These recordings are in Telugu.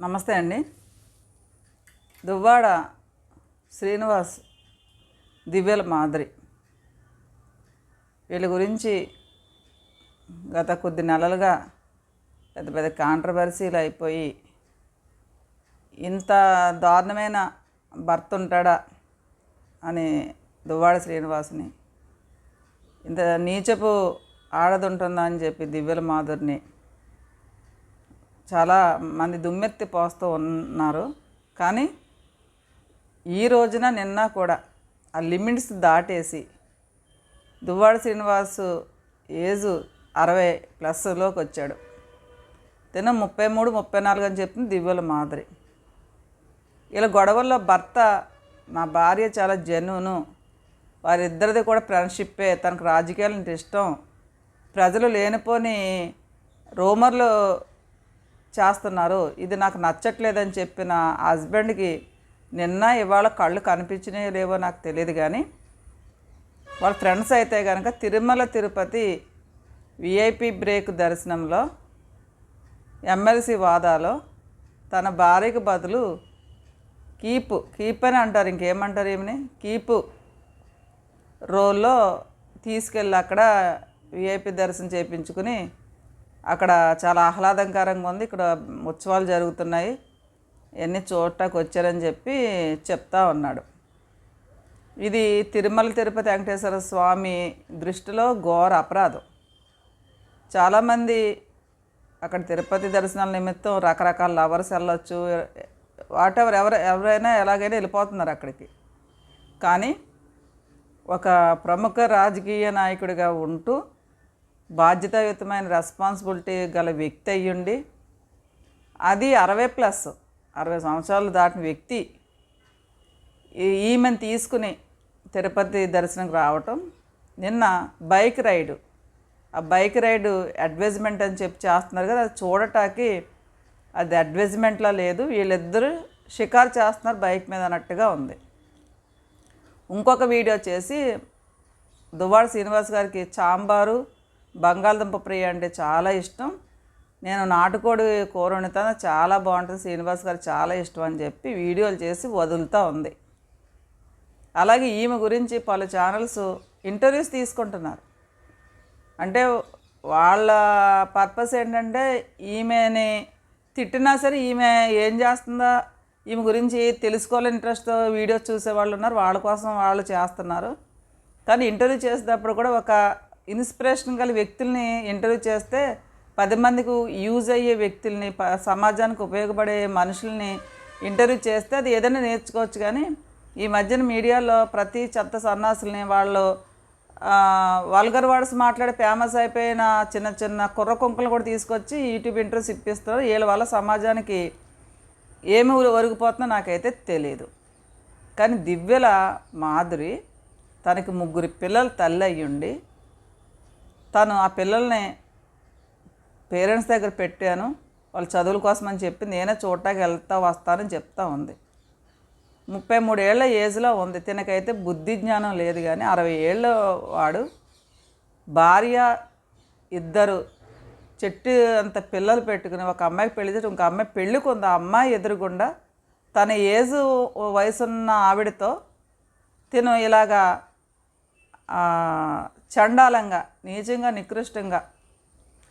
నమస్తే అండి. దువ్వాడ శ్రీనివాస్ దివ్యల మాదిరి. వీళ్ళ గురించి గత కొద్ది నెలలుగా పెద్ద పెద్ద కాంట్రవర్సీలు అయిపోయి ఇంత దారుణమైన భర్త ఉంటాడా అని దువ్వాడ శ్రీనివాసుని ఇంత నీచపు ఆడదుంటుందా అని చెప్పి దివ్యల మాధురిని చాలా మంది దుమ్మెత్తి పోస్తూ ఉన్నారు. కానీ ఈ రోజున నిన్న కూడా ఆ లిమిట్స్ దాటేసి దువ్వాడ శ్రీనివాసు ఏజు అరవై ప్లస్లోకి వచ్చాడు. తిన ముప్పై మూడు ముప్పై నాలుగు అని చెప్పింది దివ్యల మాదిరి. ఇలా గొడవల్లో భర్త నా భార్య చాలా జెన్యును. వారిద్దరిది కూడా ఫ్రెండ్షిప్పే. తనకు రాజకీయాలు అంటే ఇష్టం. ప్రజలు లేనిపోని రూమర్లు చేస్తున్నారు. ఇది నాకు నచ్చట్లేదని చెప్పిన హస్బెండ్కి నిన్న ఇవాళ కళ్ళు కనిపించినాయో లేవో నాకు తెలియదు కానీ వాళ్ళ ఫ్రెండ్స్ అయితే కనుక తిరుమల తిరుపతి విఐపి బ్రేక్ దర్శనంలో ఎమ్మెల్సీ వాదాలో తన భార్యకు బదులు కీపు కీప్ అని అంటారు. ఇంకేమంటారు ఏమని కీపు రోల్లో తీసుకెళ్ళి అక్కడ విఐపి దర్శనం చేయించుకుని అక్కడ చాలా ఆహ్లాదకరంగా ఉంది. ఇక్కడ ఉత్సవాలు జరుగుతున్నాయి. ఇవన్నీ చూడటానికి వచ్చారని చెప్పి చెప్తా ఉన్నాడు. ఇది తిరుమల తిరుపతి వెంకటేశ్వర స్వామి దృష్టిలో ఘోర అపరాధం. చాలామంది అక్కడ తిరుపతి దర్శనాల నిమిత్తం రకరకాల లవర్స్ వెళ్ళొచ్చు. వాటెవర్ ఎవరు ఎవరైనా ఎలాగైనా వెళ్ళిపోతున్నారు అక్కడికి. కానీ ఒక ప్రముఖ రాజకీయ నాయకుడిగా ఉంటూ బాధ్యతాయుతమైన రెస్పాన్సిబిలిటీ గల వ్యక్తి అయ్యుండి అది అరవై ప్లస్ అరవై సంవత్సరాలు దాటిన వ్యక్తి ఈమెను తీసుకుని తిరుపతి దర్శనంకి రావటం నిన్న బైక్ రైడు ఆ బైక్ రైడు అడ్వర్టైజ్మెంట్ అని చెప్పి చేస్తున్నారు కదా అది చూడటానికి అది అడ్వర్టైజ్మెంట్లా లేదు వీళ్ళిద్దరూ షికారు చేస్తున్నారు బైక్ మీద అన్నట్టుగా ఉంది. ఇంకొక వీడియో చేసి దువ్వాడ శ్రీనివాస్ గారికి చాంబారు బంగాళదుంప ప్రియ అంటే చాలా ఇష్టం. నేను నాటుకోడి కూర వండుతాను. చాలా బాగుంటుంది. శ్రీనివాస్ గారు చాలా ఇష్టం అని చెప్పి వీడియోలు చేసి వదులుతూ ఉంది. అలాగే ఈమె గురించి పలు ఛానల్స్ ఇంటర్వ్యూస్ తీసుకుంటున్నారు. అంటే వాళ్ళ పర్పస్ ఏంటంటే ఈమెని తిట్టినా సరే ఈమె ఏం చేస్తుందా ఈమె గురించి తెలుసుకోవాలని ఇంట్రెస్ట్తో వీడియోస్ చూసే వాళ్ళు ఉన్నారు. వాళ్ళ కోసం వాళ్ళు చేస్తున్నారు. కానీ ఇంటర్వ్యూ చేసేటప్పుడు కూడా ఒక ఇన్స్పిరేషన్ గల వ్యక్తుల్ని ఇంటర్వ్యూ చేస్తే పది మందికి యూజ్ అయ్యే వ్యక్తుల్ని ప- సమాజానికి ఉపయోగపడే మనుషుల్ని ఇంటర్వ్యూ చేస్తే అది ఏదైనా నేర్చుకోవచ్చు కానీ ఈ మధ్యన మీడియాలో ప్రతి చెత్త సన్నాసుల్ని వాళ్ళు వల్గర్ వర్డ్స్ మాట్లాడి ఫేమస్ అయిపోయిన చిన్న చిన్న కుర్ర కుంకలు కూడా తీసుకొచ్చి యూట్యూబ్ ఇంటర్వ్యూస్ ఇప్పిస్తారు వీళ్ళ వల్ల సమాజానికి ఏమి ఒరిగిపోతుందో నాకైతే తెలియదు కానీ దివ్యల మాధురి తనకి ముగ్గురు పిల్లలు తల్లి అయ్యుండి తను ఆ పిల్లల్ని పేరెంట్స్ దగ్గర పెట్టాను. వాళ్ళ చదువుల కోసం అని చెప్పి నేనే చూడటానికి వెళ్తా వస్తానని చెప్తా ఉంది. ముప్పై మూడేళ్ళ ఏజ్లో ఉంది. తినకైతే బుద్ధి జ్ఞానం లేదు కానీ అరవై ఏళ్ళ వాడు భార్య ఇద్దరు చెట్టు అంత పిల్లలు పెట్టుకుని ఒక అమ్మాయికి పెళ్ళి చేసి ఇంకో అమ్మాయి పెళ్ళికి ఉంది ఆ అమ్మాయి ఎదురుగుండా తన ఏజు వయసున్న ఆవిడతో తిను ఇలాగా చండాలంగా నీచంగా నికృష్టంగా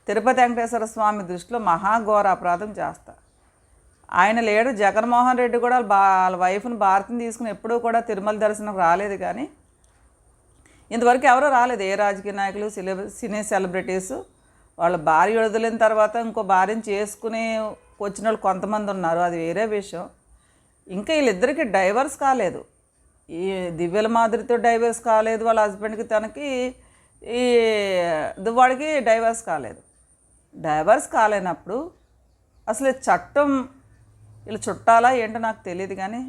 తిరుపతి వెంకటేశ్వర స్వామి దృష్టిలో మహాఘోర అపరాధం చేస్తా. ఆయన లేడు జగన్మోహన్ రెడ్డి కూడా వాళ్ళ బా వాళ్ళ వైఫ్ని భారతిని తీసుకుని ఎప్పుడూ కూడా తిరుమల దర్శనం రాలేదు కానీ ఇంతవరకు ఎవరూ రాలేదు. ఏ రాజకీయ నాయకులు సిలి సినీ సెలబ్రిటీస్ వాళ్ళ భార్య వదిలిన తర్వాత ఇంకో భార్యను చేసుకుని వచ్చిన వాళ్ళు కొంతమంది ఉన్నారు. అది వేరే విషయం. ఇంకా వీళ్ళిద్దరికి డైవర్స్ కాలేదు. ఈ దివ్యల మాదిరితో డైవర్స్ కాలేదు. వాళ్ళ హస్బెండ్కి తనకి ఈ దువ్వాడికి డైవర్స్ కాలేదు. డైవర్స్ కాలేనప్పుడు అసలు చట్టం వీళ్ళు చుట్టాలా ఏంటో నాకు తెలియదు కానీ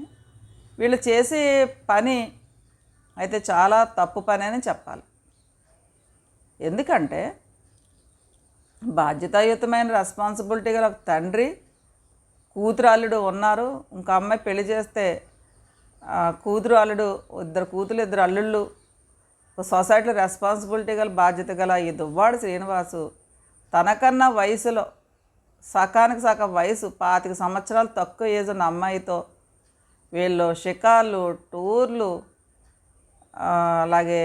వీళ్ళు చేసే పని అయితే చాలా తప్పు పని అని చెప్పాలి. ఎందుకంటే బాధ్యతాయుతమైన రెస్పాన్సిబిలిటీ గల ఒక తండ్రి కూతురు అల్లుడు ఉన్నారు. ఇంకా అమ్మాయి పెళ్ళి చేస్తే కూతురు అల్లుడు ఇద్దరు కూతురు ఇద్దరు అల్లుళ్ళు ఒక సొసైటీలో రెస్పాన్సిబిలిటీ గల బాధ్యత గల ఈ దువ్వాడు శ్రీనివాసు తనకన్నా వయసులో సకానికి సగం వయసు పాతిక సంవత్సరాలు తక్కువ ఏజ్ ఉన్న అమ్మాయితో వీళ్ళు షికార్లు టూర్లు అలాగే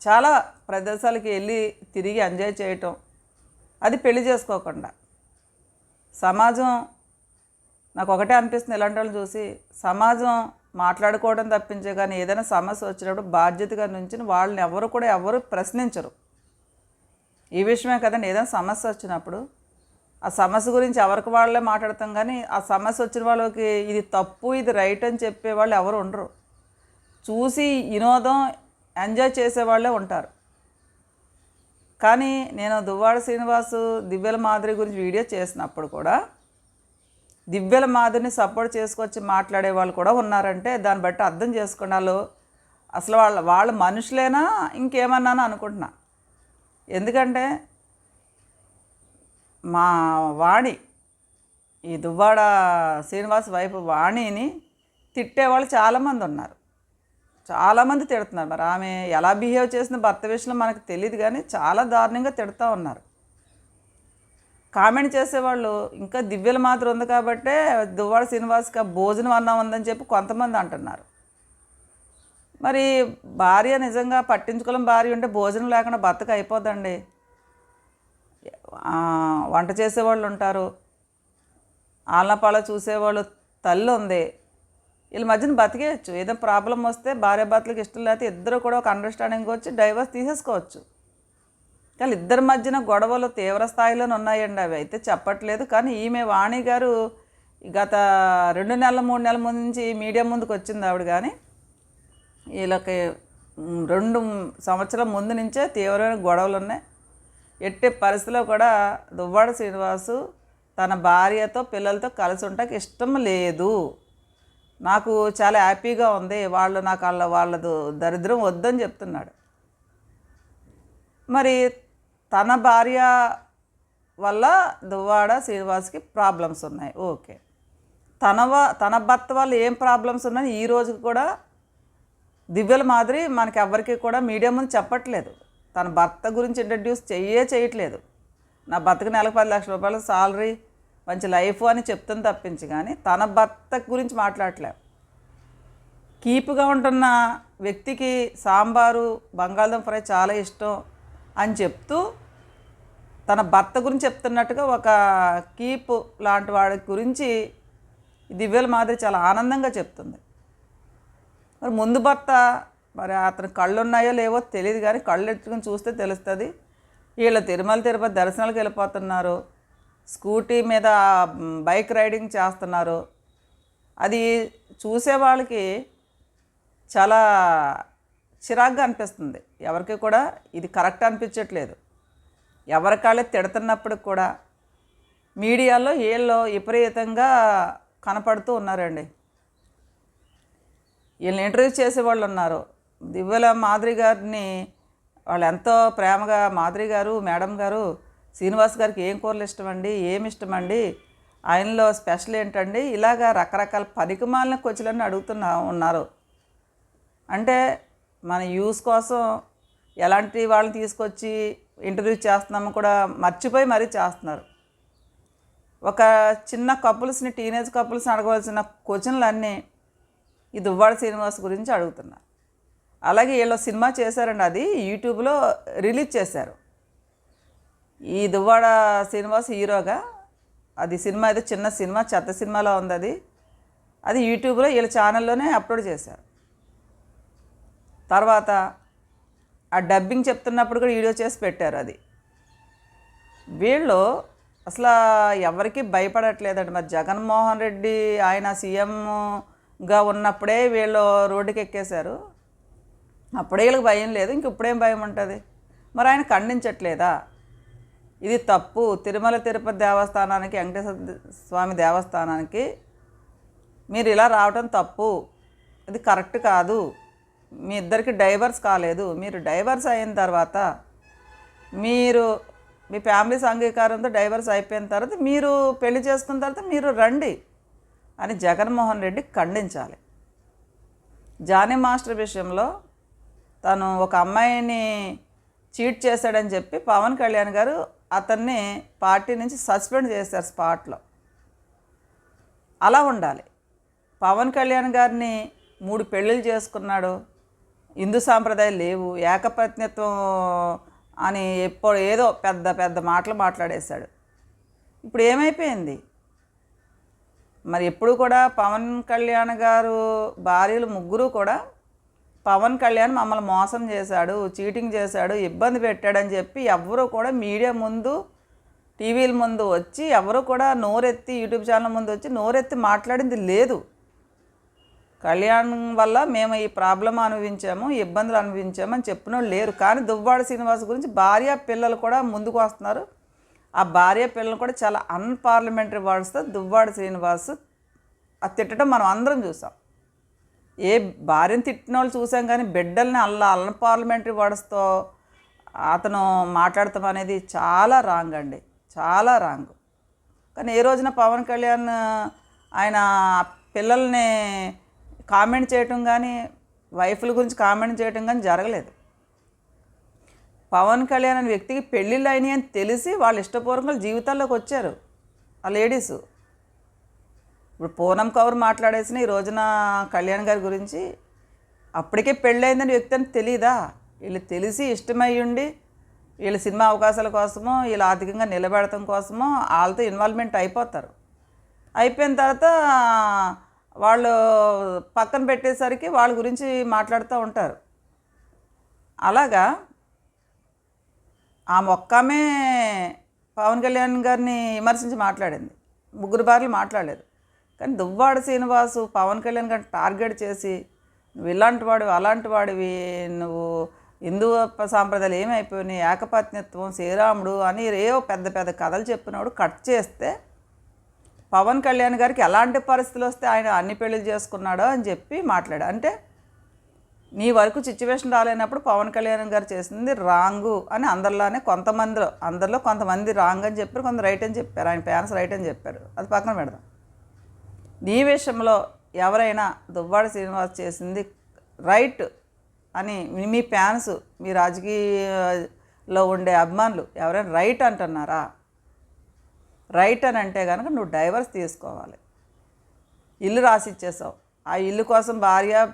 చాలా ప్రదేశాలకి వెళ్ళి తిరిగి ఎంజాయ్ చేయటం అది పెళ్ళి చేసుకోకుండా. సమాజం నాకు ఒకటే అనిపిస్తుంది ఇలాంటి వాళ్ళని చూసి సమాజం మాట్లాడుకోవడం తప్పించే కానీ ఏదైనా సమస్య వచ్చినప్పుడు బాధ్యతగా నుంచి వాళ్ళని ఎవరు కూడా ఎవరు ప్రశ్నించరు. ఈ విషయమే కదండి ఏదైనా సమస్య వచ్చినప్పుడు ఆ సమస్య గురించి ఎవరికి వాళ్ళే మాట్లాడతాం కానీ ఆ సమస్య వచ్చిన వాళ్ళకి ఇది తప్పు ఇది రైట్ అని చెప్పే వాళ్ళు ఎవరు ఉండరు. చూసి వినోదం ఎంజాయ్ చేసేవాళ్ళే ఉంటారు. కానీ నేను దువ్వాడ శ్రీనివాసు దివ్యల మాదిరి గురించి వీడియో చేసినప్పుడు కూడా దివ్యల మాదిరిని సపోర్ట్ చేసుకొచ్చి మాట్లాడే వాళ్ళు కూడా ఉన్నారంటే దాన్ని బట్టి అర్థం చేసుకున్నారు అసలు వాళ్ళ వాళ్ళ మనుషులేనా? ఇంకేమన్నాను అనుకుంటున్నా. ఎందుకంటే మా వాణి ఈ దువ్వాడ శ్రీనివాస్ వైపు వాణిని తిట్టేవాళ్ళు చాలామంది ఉన్నారు. చాలామంది తిడుతున్నారు. మరి ఆమె ఎలా బిహేవ్ చేసిన భర్త విషయంలో మనకు తెలియదు కానీ చాలా దారుణంగా తిడుతూ ఉన్నారు. కామెంట్ చేసేవాళ్ళు ఇంకా దివ్యలు మాత్రం ఉంది కాబట్టే దువ్వాడ శ్రీనివాస్కి భోజనం అన్నం ఉందని చెప్పి కొంతమంది అంటున్నారు. మరి భార్య నిజంగా పట్టించుకోలేం భార్య ఉంటే భోజనం లేకుండా బతక అయిపోదండి వంట చేసేవాళ్ళు ఉంటారు. ఆలపాల చూసేవాళ్ళు తల్లి ఉంది. వీళ్ళ మధ్యన బతికేయచ్చు. ఏదో ప్రాబ్లం వస్తే భార్య భర్తలకు ఇష్టం లేకపోతే ఇద్దరు కూడా ఒక అండర్స్టాండింగ్ వచ్చి డైవర్స్ తీసేసుకోవచ్చు. కానీ ఇద్దరి మధ్యన గొడవలు తీవ్ర స్థాయిలోనే ఉన్నాయండి అవి. అయితే చెప్పట్లేదు కానీ ఈమె వాణి గారు గత రెండు నెలల మూడు నెలల ముందు నుంచి మీడియా ముందుకు వచ్చింది ఆవిడ కానీ. వీళ్ళకి రెండు సంవత్సరం ముందు నుంచే తీవ్రమైన గొడవలు ఉన్నాయి. ఎట్టి పరిస్థితిలో కూడా దువ్వాడ శ్రీనివాసు తన భార్యతో పిల్లలతో కలిసి ఉండటానికి ఇష్టం లేదు. నాకు చాలా హ్యాపీగా ఉంది వాళ్ళు నాకు వాళ్ళ వాళ్ళదు దరిద్రం వద్దని చెప్తున్నాడు. మరి తన భార్య వల్ల దువ్వాడ శ్రీనివాస్కి ప్రాబ్లమ్స్ ఉన్నాయి. ఓకే. తన వ- తన భర్త వల్ల ఏం ప్రాబ్లమ్స్ ఉన్నాయి? ఈ రోజు కూడా దివ్యల మాదిరి మనకి ఎవరికి కూడా మీడియా ముందు చెప్పట్లేదు. తన భర్త గురించి ఇంట్రడ్యూస్ చెయ్యే చేయట్లేదు. నా భర్తకు నెలకు పది లక్షల రూపాయల సాలరీ మంచి లైఫ్ అని చెప్తుంది తప్పించి కానీ తన భర్త గురించి మాట్లాడట్లేదు కీపుగా ఉంటున్న వ్యక్తికి సాంబారు బంగాళదుంప ఫ్రై చాలా ఇష్టం. అని చెప్తూ తన భర్త గురించి చెప్తున్నట్టుగా ఒక కీప్ లాంటి వాడి గురించి దివ్యల మాదిరి చాలా ఆనందంగా చెప్తుంది. మరి ముందు భర్త మరి అతను కళ్ళు ఉన్నాయో లేవో తెలియదు కానీ కళ్ళు ఎట్టుకుని చూస్తే తెలుస్తుంది. వీళ్ళ తిరుమల తిరుపతి దర్శనాలకు వెళ్ళిపోతున్నారు. స్కూటీ మీద బైక్ రైడింగ్ చేస్తున్నారు. అది చూసే వాళ్ళకి చాలా చిరాగ్గా అనిపిస్తుంది. ఎవరికి కూడా ఇది కరెక్ట్ అనిపించట్లేదు. ఎవరికాళ్ళే తిడుతున్నప్పుడు కూడా మీడియాలో వీళ్ళు విపరీతంగా కనపడుతూ ఉన్నారండి. వీళ్ళని ఇంటర్వ్యూ చేసేవాళ్ళు ఉన్నారు. దివ్యల మాధురి గారిని వాళ్ళు ఎంతో ప్రేమగా మాధురి గారు మేడం గారు శ్రీనివాస్ గారికి ఏం కూరలు ఇష్టమండి ఏమి ఇష్టమండి ఆయనలో స్పెషల్ ఏంటండి ఇలాగా రకరకాల పనికిమాలిన కొచ్చులన్నీ అడుగుతున్నా ఉన్నారు. అంటే మన యూస్ కోసం ఎలాంటి వాళ్ళని తీసుకొచ్చి ఇంటర్వ్యూ చేస్తున్నాము కూడా మర్చిపోయి మరీ చేస్తున్నారు. ఒక చిన్న కపుల్స్ని టీనేజ్ కపుల్స్ని అడగవలసిన క్వశ్చన్లు అన్నీ ఈ దువ్వాడ శ్రీనివాస్ గురించి అడుగుతున్నారు. అలాగే వీళ్ళు సినిమా చేశారండి అది యూట్యూబ్లో రిలీజ్ చేశారు. ఈ దువ్వాడ శ్రీనివాస్ హీరోగా అది సినిమా అయితే చిన్న సినిమా చెత్త సినిమాలో ఉంది అది. అది యూట్యూబ్లో వీళ్ళ ఛానల్లోనే అప్లోడ్ చేశారు. తర్వాత ఆ డబ్బింగ్ చెప్తున్నప్పుడు కూడా వీడియో చేసి పెట్టారు అది. వీళ్ళు అసలు ఎవరికి భయపడట్లేదండి. మరి జగన్మోహన్ రెడ్డి ఆయన సీఎంగా ఉన్నప్పుడే వీళ్ళు రోడ్డుకి ఎక్కేశారు అప్పుడే వీళ్ళకి భయం లేదు. ఇంక ఇప్పుడేం భయం ఉంటుంది? మరి ఆయన ఖండించట్లేదా? ఇది తప్పు. తిరుమల తిరుపతి దేవస్థానానికి వెంకటేశ్వర స్వామి దేవస్థానానికి మీరు ఇలా రావటం తప్పు. ఇది కరెక్ట్ కాదు. మీ ఇద్దరికి డైవర్స్ కాలేదు. మీరు డైవర్స్ అయిన తర్వాత మీరు మీ ఫ్యామిలీస్ అంగీకారంతో డైవర్స్ అయిపోయిన తర్వాత మీరు పెళ్ళి చేసుకున్న తర్వాత మీరు రండి అని జగన్మోహన్ రెడ్డి ఖండించాలి. జానీ మాస్టర్ విషయంలో తను ఒక అమ్మాయిని చీట్ చేశాడని చెప్పి పవన్ కళ్యాణ్ గారు అతన్ని పార్టీ నుంచి సస్పెండ్ చేశారు స్పాట్లో. అలా ఉండాలి. పవన్ కళ్యాణ్ గారిని మూడు పెళ్ళిళ్ళు చేసుకున్నాడు. హిందూ సాంప్రదాయాలు లేవు ఏకపత్నిత్వం అని ఎప్పుడు ఏదో పెద్ద పెద్ద మాటలు మాట్లాడేశాడు. ఇప్పుడు ఏమైపోయింది? మరి ఎప్పుడు కూడా పవన్ కళ్యాణ్ గారు భార్యలు ముగ్గురు కూడా పవన్ కళ్యాణ్ మమ్మల్ని మోసం చేశాడు చీటింగ్ చేశాడు ఇబ్బంది పెట్టాడని చెప్పి ఎవరు కూడా మీడియా ముందు టీవీల ముందు వచ్చి ఎవరు కూడా నోరెత్తి యూట్యూబ్ ఛానల్ ముందు వచ్చి నోరెత్తి మాట్లాడింది లేదు. కళ్యాణ్ వల్ల మేము ఈ ప్రాబ్లం అనుభవించాము ఇబ్బందులు అనుభవించాము అని చెప్పిన లేరు. కానీ దువ్వాడ శ్రీనివాస్ గురించి భార్య పిల్లలు కూడా ముందుకు వస్తున్నారు. ఆ భార్య పిల్లలు కూడా చాలా అన్పార్లమెంటరీ వర్డ్స్తో దువ్వాడ శ్రీనివాస్ అది తిట్టడం మనం అందరం చూసాం. ఏ భార్యను తిట్టిన వాళ్ళు చూసాం కానీ బిడ్డల్ని అల్లా అన్పార్లమెంటరీ వర్డ్స్తో అతను మాట్లాడతాం అనేది చాలా రాంగ్ అండి. చాలా రాంగ్. కానీ ఏ రోజున పవన్ కళ్యాణ్ ఆయన పిల్లల్ని కామెంట్ చేయటం కానీ వైఫ్ల గురించి కామెంట్ చేయటం కానీ జరగలేదు. పవన్ కళ్యాణ్ అనే వ్యక్తికి పెళ్ళిళ్ళు అయినాయి అని తెలిసి వాళ్ళు ఇష్టపూర్వకంగా జీవితాల్లోకి వచ్చారు. ఆ లేడీస్. ఇప్పుడు పూనం కౌర్ మాట్లాడేసిన ఈ రోజున కళ్యాణ్ గారి గురించి అప్పటికే పెళ్ళయిందని వ్యక్తి అని తెలియదా వీళ్ళు తెలిసి ఇష్టమై ఉండి వీళ్ళ సినిమా అవకాశాల కోసమో వీళ్ళు ఆర్థికంగా నిలబెడటం కోసమో వాళ్ళతో ఇన్వాల్వ్మెంట్ అయిపోతారు. అయిపోయిన తర్వాత వాళ్ళు పక్కన పెట్టేసరికి వాళ్ళ గురించి మాట్లాడుతూ ఉంటారు. అలాగా ఆ మొక్కమే పవన్ కళ్యాణ్ గారిని విమర్శించి మాట్లాడింది. ముగ్గురు బార్లు మాట్లాడలేదు. కానీ దువ్వాడ శ్రీనివాసు పవన్ కళ్యాణ్ గారిని టార్గెట్ చేసి నువ్వు ఇలాంటి వాడివి అలాంటి వాడివి నువ్వు హిందూ సాంప్రదాయాలు ఏమైపోయినాయి ఏకపత్నిత్వం శ్రీరాముడు అని ఏవో పెద్ద పెద్ద కథలు చెప్పినవాడు కట్ చేస్తే పవన్ కళ్యాణ్ గారికి ఎలాంటి పరిస్థితులు వస్తే ఆయన అన్ని పెళ్ళిళ్ళు చేసుకున్నాడో అని చెప్పి మాట్లాడు. అంటే నీ వరకు సిచ్యువేషన్ రాలేనప్పుడు పవన్ కళ్యాణ్ గారు చేసింది రాంగు అని అందరిలోనే కొంతమందిలో అందరిలో కొంతమంది రాంగ్ అని చెప్పారు కొంత రైట్ అని చెప్పారు. ఆయన ఫ్యాన్స్ రైట్ అని చెప్పారు. అది పక్కన పెడదాం. నీ విషయంలో ఎవరైనా దువ్వాడ శ్రీనివాస్ చేసింది రైట్ అని మీ- మీ ఫ్యాన్స్ మీ రాజకీయలో ఉండే అభిమానులు ఎవరైనా రైట్ అంటున్నారా? రైట్ అని అంటే కనుక నువ్వు డైవర్స్ తీసుకోవాలి. ఇల్లు రాసి ఇచ్చేసావు ఆ ఇల్లు కోసం భార్య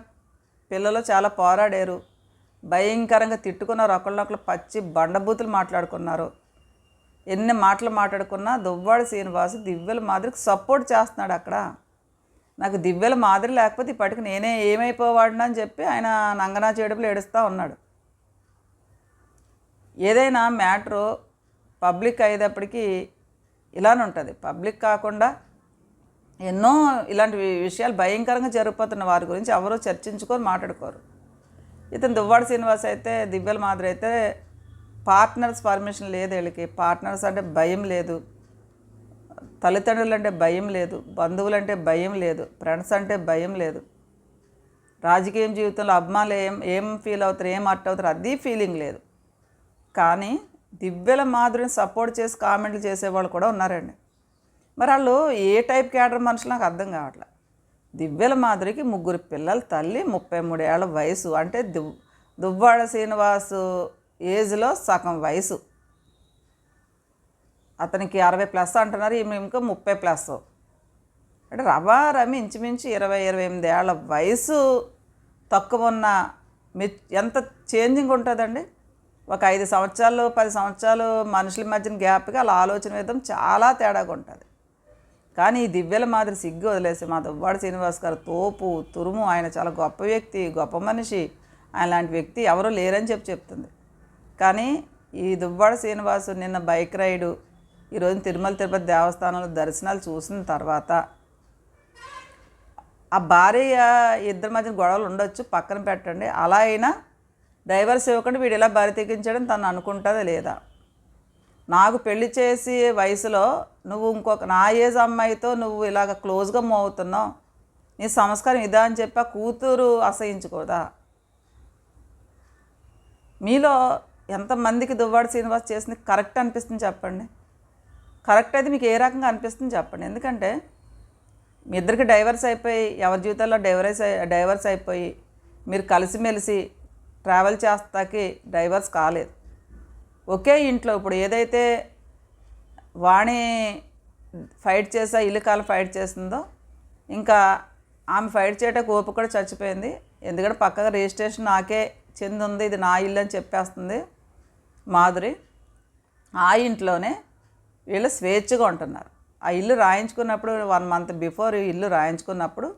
పిల్లలు చాలా పోరాడారు. భయంకరంగా తిట్టుకున్నారు. ఒకళ్ళొకళ్ళు పచ్చి బండబూతులు మాట్లాడుకున్నారు. ఎన్ని మాటలు మాట్లాడుకున్నా దువ్వాడు శ్రీనివాసు దివ్యల మాదిరికి సపోర్ట్ చేస్తున్నాడు అక్కడ. నాకు దివ్యల మాదిరి లేకపోతే ఇప్పటికి నేనే ఏమైపోవాడినా అని చెప్పి ఆయన నంగనా చేడుపులు ఏడుస్తూ ఉన్నాడు. ఏదైనా మ్యాటరు పబ్లిక్ అయ్యేటప్పటికీ ఇలానే ఉంటుంది. పబ్లిక్ కాకుండా ఎన్నో ఇలాంటి విషయాలు భయంకరంగా జరిగిపోతున్న వారి గురించి ఎవరూ చర్చించుకొని మాట్లాడుకోరు. ఇతను దువ్వాడ శ్రీనివాస్ అయితే దివ్యల మాదిరి అయితే పార్ట్నర్స్ పర్మిషన్ లేదు వీళ్ళకి. పార్ట్నర్స్ అంటే భయం లేదు. తల్లిదండ్రులు అంటే భయం లేదు. బంధువులు అంటే భయం లేదు. ఫ్రెండ్స్ అంటే భయం లేదు. రాజకీయం జీవితంలో అభిమానులు ఏం ఏం ఫీల్ అవుతారు ఏం అట్ అవుతారు అది ఫీలింగ్ లేదు. కానీ దివ్యల మాధురిని సపోర్ట్ చేసి కామెంట్లు చేసేవాళ్ళు కూడా ఉన్నారండి. మరి వాళ్ళు ఏ టైప్ క్యాడర్ మనుషులు నాకు అర్థం కావట్లే. దివ్యల మాధురికి ముగ్గురు పిల్లల తల్లి ముప్పై మూడు ఏళ్ళ వయసు. అంటే దువ్ దువ్వాడ శ్రీనివాసు ఏజ్లో సగం వయసు. అతనికి అరవై ప్లస్ అంటున్నారు ఈమె ఇంకా ముప్పై ప్లస్ అంటే రవా రమి ఇంచుమించు ఇరవై ఇరవై ఎనిమిది ఏళ్ళ వయసు తక్కువ ఉన్న మె ఎంత చేంజింగ్ ఉంటుందండి? ఒక ఐదు సంవత్సరాలు పది సంవత్సరాలు మనుషుల మధ్యన గ్యాప్గా అలా ఆలోచన విధం చాలా తేడాగా ఉంటుంది. కానీ ఈ దివ్యల మాదిరి సిగ్గు వదిలేసి మా దువ్వాడ శ్రీనివాస్ గారు తోపు తురుము ఆయన చాలా గొప్ప వ్యక్తి గొప్ప మనిషి ఆయన లాంటి వ్యక్తి ఎవరూ లేరని చెప్పి చెప్తుంది. కానీ ఈ దువ్వాడ శ్రీనివాసు నిన్న బైక్ రైడు ఈరోజు తిరుమల తిరుపతి దేవస్థానంలో దర్శనాలు చూసిన తర్వాత ఆ భార్య ఇద్దరి మధ్యన గొడవలు ఉండొచ్చు పక్కన పెట్టండి అలా అయినా డైవర్స్ ఇవ్వకుండా వీడు ఇలా బరితెగించడం తను అనుకుంటుందా లేదా? నాకు పెళ్ళి చేసి వయసులో నువ్వు ఇంకొక నా ఏజ్ అమ్మాయితో నువ్వు ఇలాగ క్లోజ్గా మూవ్ అవుతున్నావు. నీ సంస్కారం ఇదా అని చెప్పి ఆ కూతురు అసహించుకోదా మీలో ఎంతమందికి దువ్వాడు శ్రీనివాస్ చేసింది కరెక్ట్ అనిపిస్తుంది చెప్పండి. కరెక్ట్ అయితే మీకు ఏ రకంగా అనిపిస్తుంది చెప్పండి. ఎందుకంటే మీ ఇద్దరికి డైవర్స్ అయిపోయి ఎవరి జీవితాల్లో డైవర్స్ అయి డైవర్స్ అయిపోయి మీరు కలిసిమెలిసి ట్రావెల్ చేస్తాకి డైవర్స్ కాలేదు. ఒకే ఇంట్లో ఇప్పుడు ఏదైతే వాణి ఫైట్ చేసా ఇల్లు కాలం ఫైట్ చేసిందో ఇంకా ఆమె ఫైట్ చేయటం ఓపిక కూడా చచ్చిపోయింది. ఎందుకంటే పక్కగా రిజిస్ట్రేషన్ నాకే చెంది ఉంది ఇది నా ఇల్లు అని చెప్పేస్తుంది మాధురి. ఆ ఇంట్లోనే వీళ్ళు స్వేచ్ఛగా ఉంటున్నారు. ఆ ఇల్లు రాయించుకున్నప్పుడు వన్ మంత్ బిఫోర్ ఇల్లు రాయించుకున్నప్పుడు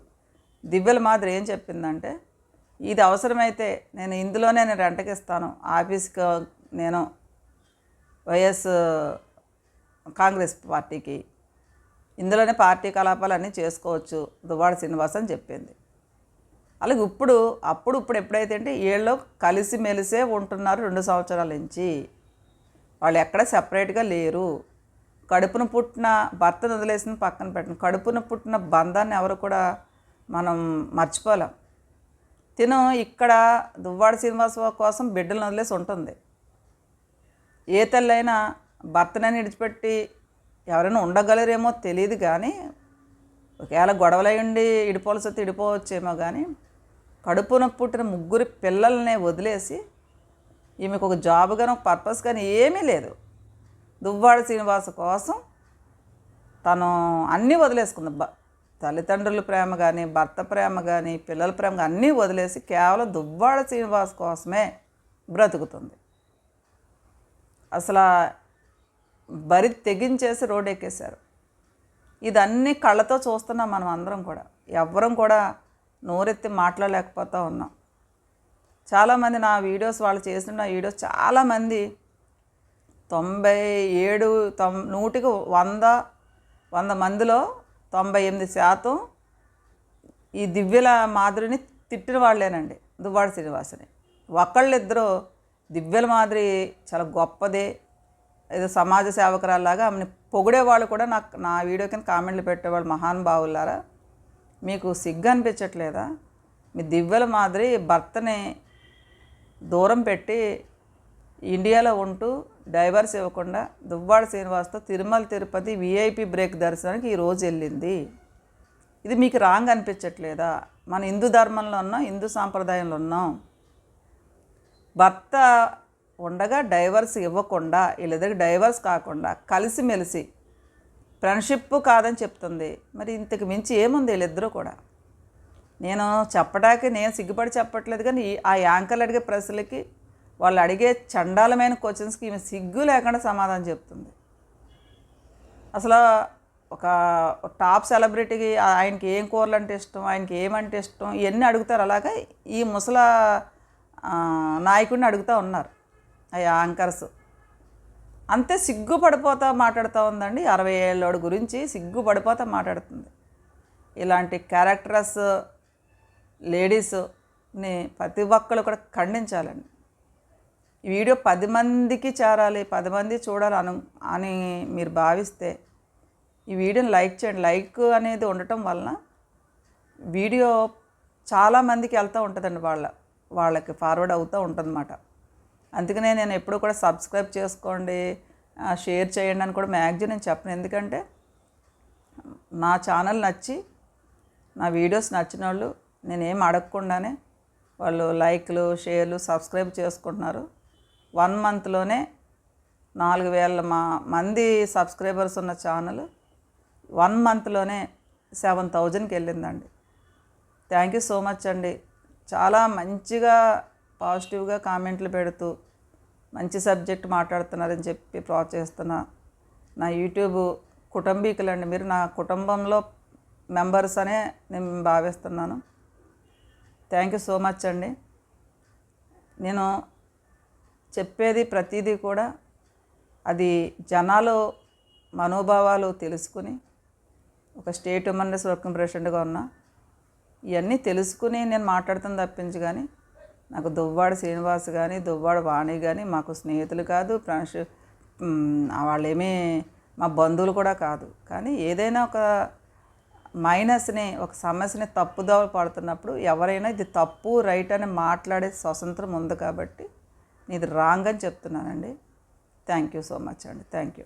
దివ్యల మాదిరి ఏం చెప్పిందంటే ఇది అవసరమైతే నేను ఇందులోనే నేను రెంట్కి ఇస్తాను ఆఫీస్కి నేను వైఎస్ కాంగ్రెస్ పార్టీకి ఇందులోనే పార్టీ కలాపాలు అన్నీ చేసుకోవచ్చు దువ్వాడ శ్రీనివాస్ అని చెప్పింది. అలాగే ఇప్పుడు అప్పుడు ఇప్పుడు ఎప్పుడైతే అంటే వీళ్ళు కలిసి మెలిసే ఉంటున్నారు రెండు సంవత్సరాల నుంచి. వాళ్ళు ఎక్కడ సెపరేట్గా లేరు. కడుపున పుట్టిన భర్తను వదిలేసిన పక్కన పెట్టిన. కడుపున పుట్టిన బంధాన్ని ఎవరు కూడా మనం మర్చిపోలేం. తిను ఇక్కడ దువ్వాడ శ్రీనివాస కోసం బిడ్డలను వదిలేసి ఉంటుంది. ఏ తల్లైనా భర్తనని విడిచిపెట్టి ఎవరైనా ఉండగలరేమో తెలియదు కానీ ఒకవేళ గొడవలై ఉండి ఇడిపోవలసి వస్తే ఇడిపోవచ్చేమో కానీ కడుపున పుట్టిన ముగ్గురు పిల్లల్ని వదిలేసి ఈమెకు ఒక జాబ్ కానీ ఒక పర్పస్ కానీ ఏమీ లేదు. దువ్వాడ శ్రీనివాస కోసం తను అన్నీ వదిలేసుకుంది తల్లిదండ్రుల ప్రేమ కానీ భర్త ప్రేమ కానీ పిల్లల ప్రేమ కానీ అన్నీ వదిలేసి కేవలం దువ్వాడ శ్రీనివాస్ కోసమే బ్రతుకుతుంది. అసలు బరి తెగించేసి రోడ్ ఎక్కేశారు ఇదన్నీ కళ్ళతో చూస్తున్నాం మనం అందరం కూడా. ఎవ్వరం కూడా నోరెత్తి మాట్లాడలేకపోతూ ఉన్నాం. చాలామంది నా వీడియోస్ వాళ్ళు చేసిన నా వీడియోస్ చాలామంది తొంభై ఏడు తొం నూటికి వంద వంద మందిలో తొంభై ఎనిమిది శాతం ఈ దివ్యల మాధురిని తిట్టిన వాళ్ళేనండి. దువ్వాడ శ్రీనివాసుని. ఒకళ్ళిద్దరూ దివ్యల మాదిరి చాలా గొప్పదే. ఏదో సమాజ సేవకురాల్లాగా ఆమెను పొగిడే వాళ్ళు కూడా నాకు నా వీడియో కింద కామెంట్లు పెట్టేవాళ్ళు మహానుభావులారా మీకు సిగ్గు అనిపించట్లేదా? మీ దివ్యల మాదిరి భర్తని దూరం పెట్టి ఇండియాలో ఉంటూ డైవర్స్ ఇవ్వకుండా దువ్వాడ శ్రీనివాస్తో తిరుమల తిరుపతి విఐపి బ్రేక్ దర్శనానికి ఈరోజు వెళ్ళింది. ఇది మీకు రాంగ్ అనిపించట్లేదా? మన హిందూ ధర్మంలో ఉన్నాం హిందూ సాంప్రదాయంలో ఉన్నాం. భర్త ఉండగా డైవర్స్ ఇవ్వకుండా వీళ్ళిద్దరికి డైవర్స్ కాకుండా కలిసిమెలిసి ఫ్రెండ్షిప్ కాదని చెప్తుంది. మరి ఇంతకు మించి ఏముంది వీళ్ళిద్దరూ కూడా? నేను చెప్పడానికి నేను సిగ్గుపడి చెప్పట్లేదు కానీ ఆ యాంకర్లు అడిగే ప్రశ్నలకి వాళ్ళు అడిగే చండాలమైన క్వశ్చన్స్కి ఈమె సిగ్గు లేకుండా సమాధానం చెప్తుంది. అసలు ఒక టాప్ సెలబ్రిటీకి ఆయనకి ఏం కూరలు అంటే ఇష్టం ఆయనకి ఏమంటే ఇష్టం ఇవన్నీ అడుగుతారు. అలాగే ఈ ముసల నాయకుడిని అడుగుతూ ఉన్నారు ఆ యాంకర్స్. అంతే సిగ్గుపడిపోతా మాట్లాడుతూ ఉందండి. అరవై ఏళ్ళోడి గురించి సిగ్గుపడిపోతా మాట్లాడుతుంది. ఇలాంటి క్యారెక్టర్స్ లేడీస్ని ప్రతి ఒక్కరు కూడా ఖండించాలండి. ఈ వీడియో పది మందికి చేరాలి పది మంది చూడాలి అను అని మీరు భావిస్తే ఈ వీడియోని లైక్ చేయండి. లైక్ అనేది ఉండటం వలన వీడియో చాలా మందికి వెళ్తూ ఉంటుందండి. వాళ్ళ వాళ్ళకి ఫార్వర్డ్ అవుతూ ఉంటుందన్నమాట. అందుకనే నేను ఎప్పుడు కూడా సబ్స్క్రైబ్ చేసుకోండి షేర్ చేయండి అని కూడా మ్యాక్సిమం నేను చెప్పను. ఎందుకంటే నా ఛానల్ నచ్చి నా వీడియోస్ నచ్చిన వాళ్ళు నేనేం అడగకుండానే వాళ్ళు లైక్లు షేర్లు సబ్స్క్రైబ్ చేసుకుంటున్నారు. వన్ మంత్లోనే నాలుగు వేల మా మంది సబ్స్క్రైబర్స్ ఉన్న ఛానల్ వన్ మంత్లోనే సెవెన్ థౌజండ్కి వెళ్ళిందండి. థ్యాంక్ యూ సో మచ్ అండి. చాలా మంచిగా పాజిటివ్గా కామెంట్లు పెడుతూ మంచి సబ్జెక్ట్ మాట్లాడుతున్నారని చెప్పి ప్రోత్సహిస్తున్న నా యూట్యూబ్ కుటుంబీకులండి. మీరు నా కుటుంబంలో మెంబర్స్ అనే నేను భావిస్తున్నాను. థ్యాంక్ యూ సో మచ్ అండి. నేను చెప్పేది ప్రతిదీ కూడా అది జనాలు మనోభావాలు తెలుసుకుని ఒక స్టేట్ ఉమెన్స్ వర్కింగ్ ప్రెసిడెంట్గా ఉన్నా ఇవన్నీ తెలుసుకుని నేను మాట్లాడుతుంది తప్పించి కానీ నాకు దువ్వాడ శ్రీనివాస్ కానీ దువ్వాడ వాణి కానీ మాకు స్నేహితులు కాదు ఫ్రెండ్స్ వాళ్ళేమీ మా బంధువులు కూడా కాదు. కానీ ఏదైనా ఒక మైనస్ని ఒక సమస్యని తప్పుదోవ పడుతున్నప్పుడు ఎవరైనా ఇది తప్పు రైట్ అని మాట్లాడే స్వతంత్రం ఉంది కాబట్టి ఇది రాంగ్ అని చెప్తున్నానండి. థ్యాంక్ యూ సో మచ్ అండి. Thank you